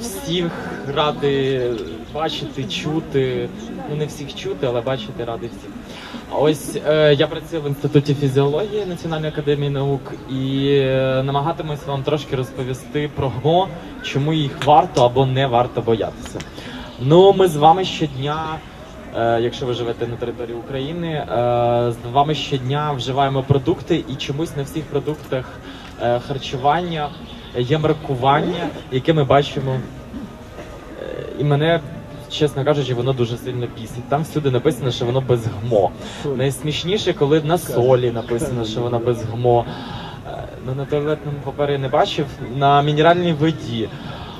всіх радий бачити, чути. Ну не всіх чути, але бачити радий всіх. Ось е, я працюю в інституті фізіології Національної академії наук і е, намагатимусь вам трошки розповісти про ГМО, чому їх варто або не варто боятися. Ну, ми з вами щодня, е, якщо ви живете на території України, е, з вами щодня вживаємо продукти, і чомусь на всіх продуктах е, харчування є маркування, яке ми бачимо. Е, і мене, чесно кажучи, воно дуже сильно бісить. Там всюди написано, що воно без ГМО. Найсмішніше, коли на солі написано, що воно без ГМО. Е, Ну, на туалетному папері не бачив, на мінеральній воді.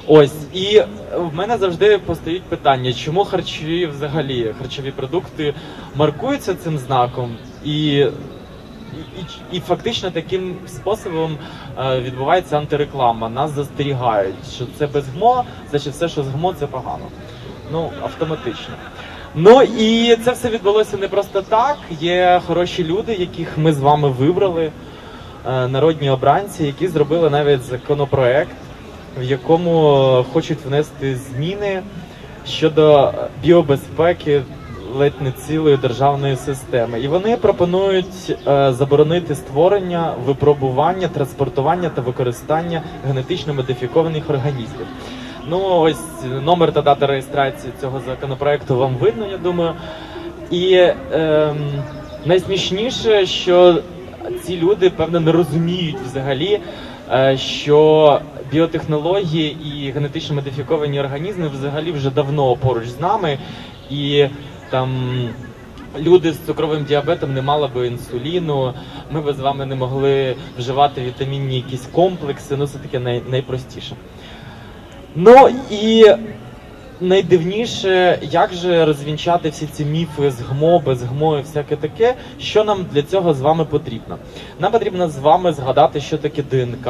Ось, і в мене завжди постають питання, чому харчові взагалі харчові продукти маркуються цим знаком і. І, і, фактично таким способом е, відбувається антиреклама. Нас застерігають, що це без ГМО, значить все, що з ГМО, це погано. Ну, автоматично. Ну і це все відбулося не просто так. Є хороші люди, яких ми з вами вибрали, е, народні обранці, які зробили навіть законопроект, в якому е, хочуть внести зміни щодо біобезпеки ледь не цілої державної системи. І вони пропонують е, заборонити створення, випробування, транспортування та використання генетично модифікованих організмів. Ну ось номер та дата реєстрації цього законопроекту вам видно, я думаю. І ем, найсмішніше, що ці люди певно не розуміють взагалі, е, що біотехнології і генетично модифіковані організми взагалі вже давно поруч з нами, і там люди з цукровим діабетом не мали би інсуліну. Ми би з вами не могли вживати вітамінні якісь комплекси. Ну це таке най, найпростіше. Ну і найдивніше, як же розвінчати всі ці міфи з ГМО, без ГМО і всяке таке, що нам для цього з вами потрібно? Нам потрібно з вами згадати, що таке ДНК.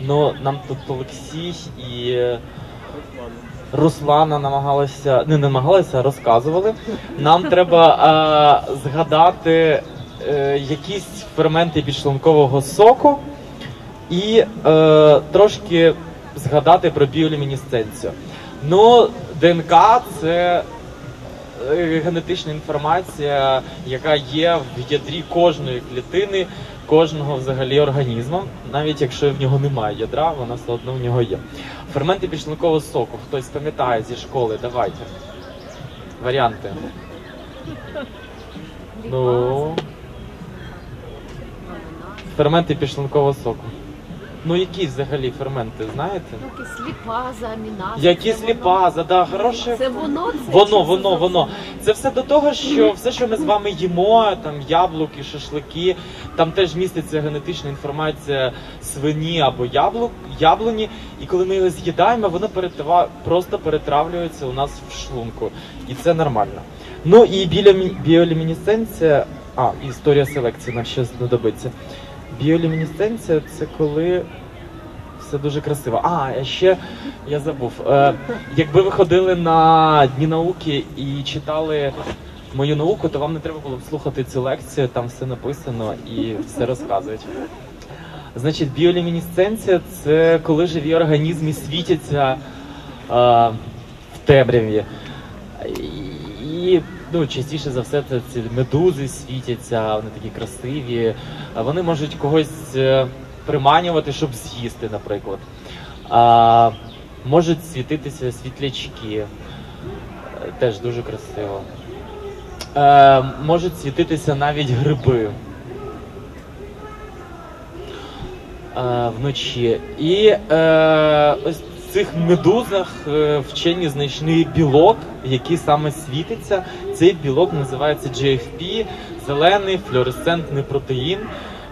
Ну, нам тут Олексій і Руслана намагалися, не намагалися, а розказували. Нам треба е, згадати е, якісь ферменти підшлункового соку і е, трошки згадати про біолюмінесценцію. Ну, ДНК це е, генетична інформація, яка є в ядрі кожної клітини, кожного взагалі організму. Навіть якщо в нього немає ядра, вона все одно в нього є. Ферменти пішлинкового соку. Хтось пам'ятає зі школи, давайте. Варіанти. Ну. Ферменти пішлинкового соку. Ну які взагалі ферменти, знаєте? Ну, сліпаза, аміназа. Які це сліпаза, да, хороше. Це воно, це Воно, чи воно, це воно. Це все до того, що все, що ми з вами їмо, там яблуки, шашлики, там теж міститься генетична інформація свині або яблук, яблуні. І коли ми його з'їдаємо, воно перетива, просто перетравлюється у нас в шлунку. І це нормально. Ну і біля біолюмінесценція, а, історія селекції нам ще знадобиться. Біолюмінесценція це коли все дуже красиво. А, а ще я забув. Е, якби ви ходили на дні науки і читали мою науку, то вам не треба було б слухати цю лекцію, там все написано і все розказують. Значить, біолюмінесценція це коли живі організми світяться е, в темряві. І ну, частіше за все це ці медузи світяться, вони такі красиві. Вони можуть когось е, приманювати, щоб з'їсти, наприклад. А, можуть світитися світлячки. Е, Теж дуже красиво. Е, можуть світитися навіть гриби. Е, вночі. І е, ось цих медузах е, вчені знайшли білок, який саме світиться. Цей білок називається GFP, зелений флуоресцентний протеїн.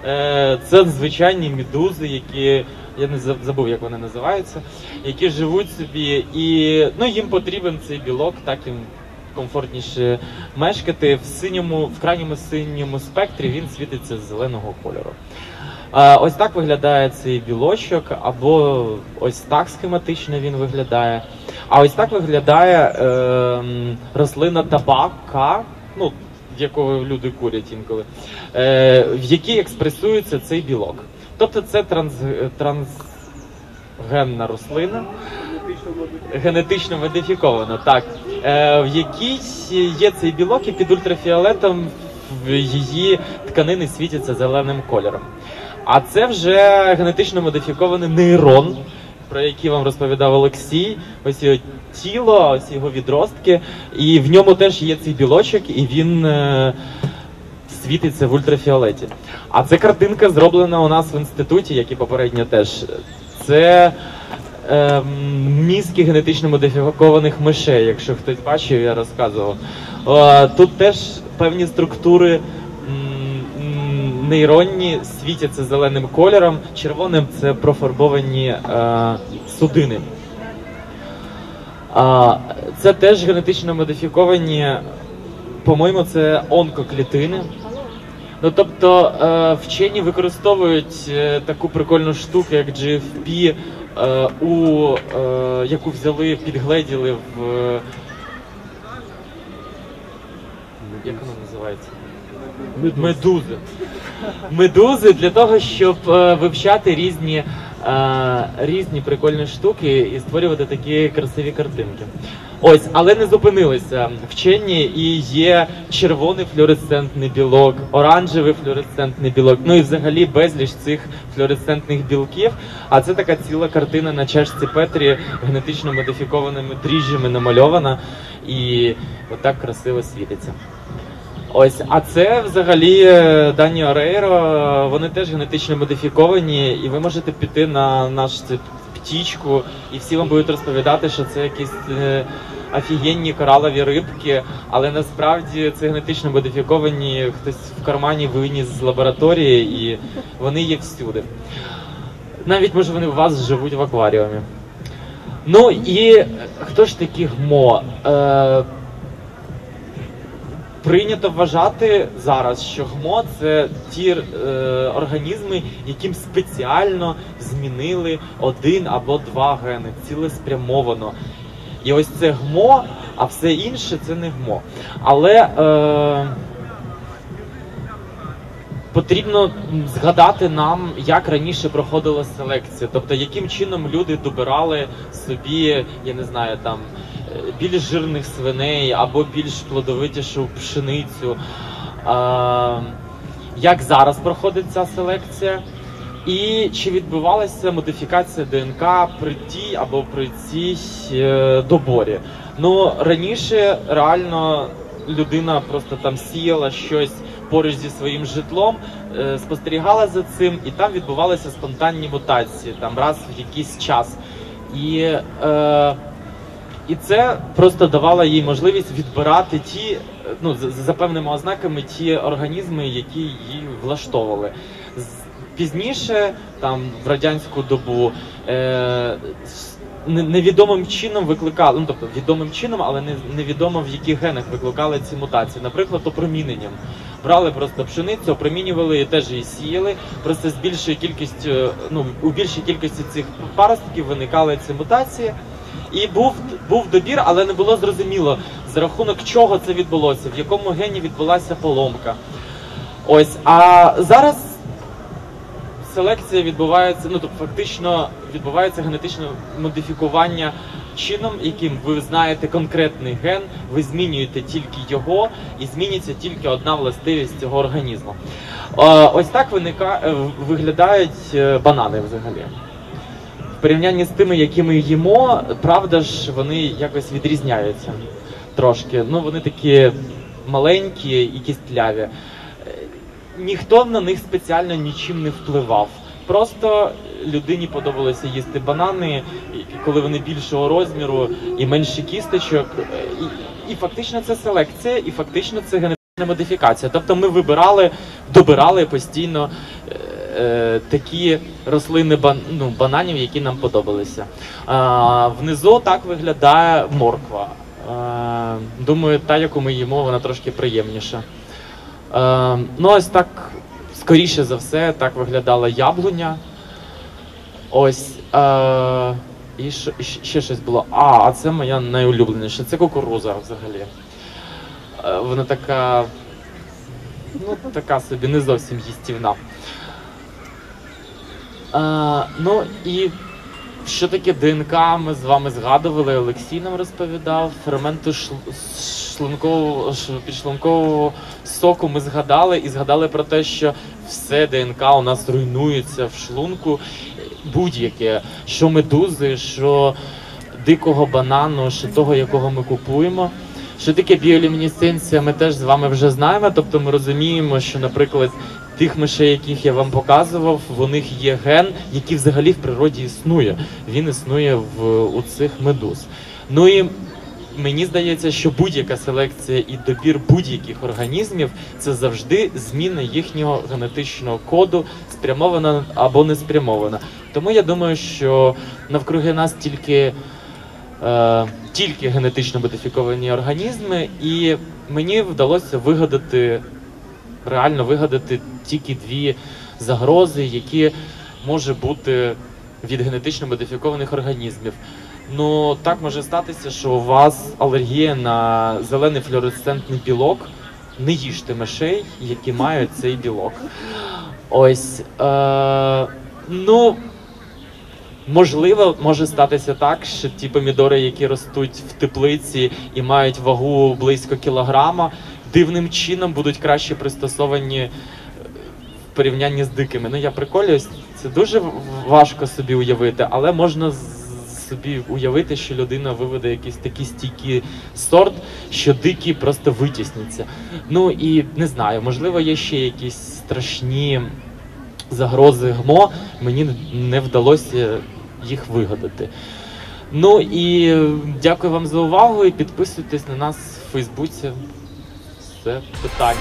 Е, це звичайні медузи, які я не за- забув, як вони називаються, які живуть собі, і ну, їм потрібен цей білок, так їм комфортніше мешкати. В синьому, в крайньому синьому спектрі він світиться з зеленого кольору. Ось так виглядає цей білочок, або ось так схематично він виглядає. А ось так виглядає ем, рослина табака, ну, якого люди курять інколи, е, в якій експресується цей білок. Тобто це транс, трансгенна рослина, Генетично модифіковано, так. Е, в якій є цей білок і під ультрафіолетом в її тканини світяться зеленим кольором. А це вже генетично модифікований нейрон, про який вам розповідав Олексій. Ось його тіло, ось його відростки. І в ньому теж є цей білочок, і він е, світиться в ультрафіолеті. А це картинка зроблена у нас в інституті, як і попередньо теж. Це ем, мізки генетично модифікованих мишей, якщо хтось бачив, я розказував. Тут теж певні структури нейронні світяться зеленим кольором, червоним це профарбовані е, судини. А, це теж генетично модифіковані, по-моєму, це онкоклітини. Ну тобто е, вчені використовують е, таку прикольну штуку, як GFP, е, у, е, яку взяли, підгледіли в. е, Як вона називається? Медузи. Медузи для того, щоб е, вивчати різні, е, різні прикольні штуки і створювати такі красиві картинки. Ось, але не зупинилися вчені і є червоний флуоресцентний білок, оранжевий флуоресцентний білок, ну і взагалі безліч цих флуоресцентних білків. А це така ціла картина на чашці Петрі генетично модифікованими дріжджами намальована і отак красиво світиться. Ось, а це взагалі е, Дані Орейро, вони теж генетично модифіковані, і ви можете піти на наш птічку, і всі вам будуть розповідати, що це якісь е, офігенні коралові рибки, але насправді це генетично модифіковані, хтось в кармані виніс з лабораторії, і вони є всюди. Навіть може вони у вас живуть в акваріумі. Ну і е, хто ж такі гмо? Е, Прийнято вважати зараз, що ГМО це ті е, організми, яким спеціально змінили один або два гени, цілеспрямовано. І ось це ГМО, а все інше це не ГМО. Але е, потрібно згадати нам, як раніше проходила селекція, тобто яким чином люди добирали собі, я не знаю, там більш жирних свиней або більш плодовитішу пшеницю. Е, як зараз проходить ця селекція? І чи відбувалася модифікація ДНК при тій або при цій е, доборі? Ну раніше реально людина просто там сіяла щось поруч зі своїм житлом, е, спостерігала за цим, і там відбувалися спонтанні мутації там раз в якийсь час. І, е, і це просто давало їй можливість відбирати ті, е, ну за, певними ознаками, ті організми, які її влаштовували. Пізніше, там в радянську добу, е, невідомим чином викликали, ну тобто відомим чином, але не, невідомо в яких генах викликали ці мутації. Наприклад, опроміненням. Брали просто пшеницю, опромінювали і теж її сіяли. Просто з більшою кількістю, ну у більшій кількості цих паростків виникали ці мутації. І був був добір, але не було зрозуміло за рахунок чого це відбулося, в якому гені відбулася поломка. Ось, а зараз селекція відбувається, ну тобто фактично відбувається генетичне модифікування чином, яким ви знаєте конкретний ген, ви змінюєте тільки його, і зміниться тільки одна властивість цього організму. Е, Ось так виника... е, виглядають е, банани взагалі. В порівнянні з тими, які ми їмо, правда ж, вони якось відрізняються трошки. Ну, вони такі маленькі і кістляві. Е, Ніхто на них спеціально нічим не впливав. Просто людині подобалося їсти банани, коли вони більшого розміру і менше кісточок. Е, І, і фактично це селекція, і фактично це генетична модифікація. Тобто ми вибирали, добирали постійно е, е, такі рослини бан, ну, бананів, які нам подобалися. А, внизу так виглядає морква. А, думаю, та, яку ми їмо, вона трошки приємніша. Е, ну, ось так, скоріше за все, так виглядала яблуня. Ось. Е, і ще щось було. А, а це моя найулюбленіша. Це кукуруза взагалі. Е, вона така. Ну, така собі, не зовсім їстівна. Е, ну і Що таке ДНК? Ми з вами згадували, Олексій нам розповідав. Ферменти шлункового підшлункового соку ми згадали і згадали про те, що все ДНК у нас руйнується в шлунку. Будь-яке, що медузи, що дикого банану, що того, якого ми купуємо. Що таке біолюмінесценція, ми теж з вами вже знаємо. Тобто ми розуміємо, що, наприклад, тих мишей, яких я вам показував, в них є ген, який взагалі в природі існує. Він існує в у цих медуз. Ну і мені здається, що будь-яка селекція і добір будь-яких організмів це завжди зміна їхнього генетичного коду, спрямована або не спрямована. Тому я думаю, що навкруги нас тільки е, тільки генетично модифіковані організми, і мені вдалося вигадати, реально вигадати тільки дві загрози, які може бути від генетично модифікованих організмів. Ну так може статися, що у вас алергія на зелений флуоресцентний білок. Не їжте мишей, які мають цей білок. Ось. Е, ну, Можливо, може статися так, що ті помідори, які ростуть в теплиці і мають вагу близько кілограма, дивним чином будуть краще пристосовані е, в порівнянні з дикими. Ну я приколююсь, це дуже важко собі уявити, але можна собі уявити, що людина виведе якийсь такий стійкий сорт, що дикі просто витісняться. Ну і не знаю, можливо, є ще якісь страшні загрози ГМО, мені не вдалося їх вигадати. Ну і дякую вам за увагу і підписуйтесь на нас в Фейсбуці. Все питання.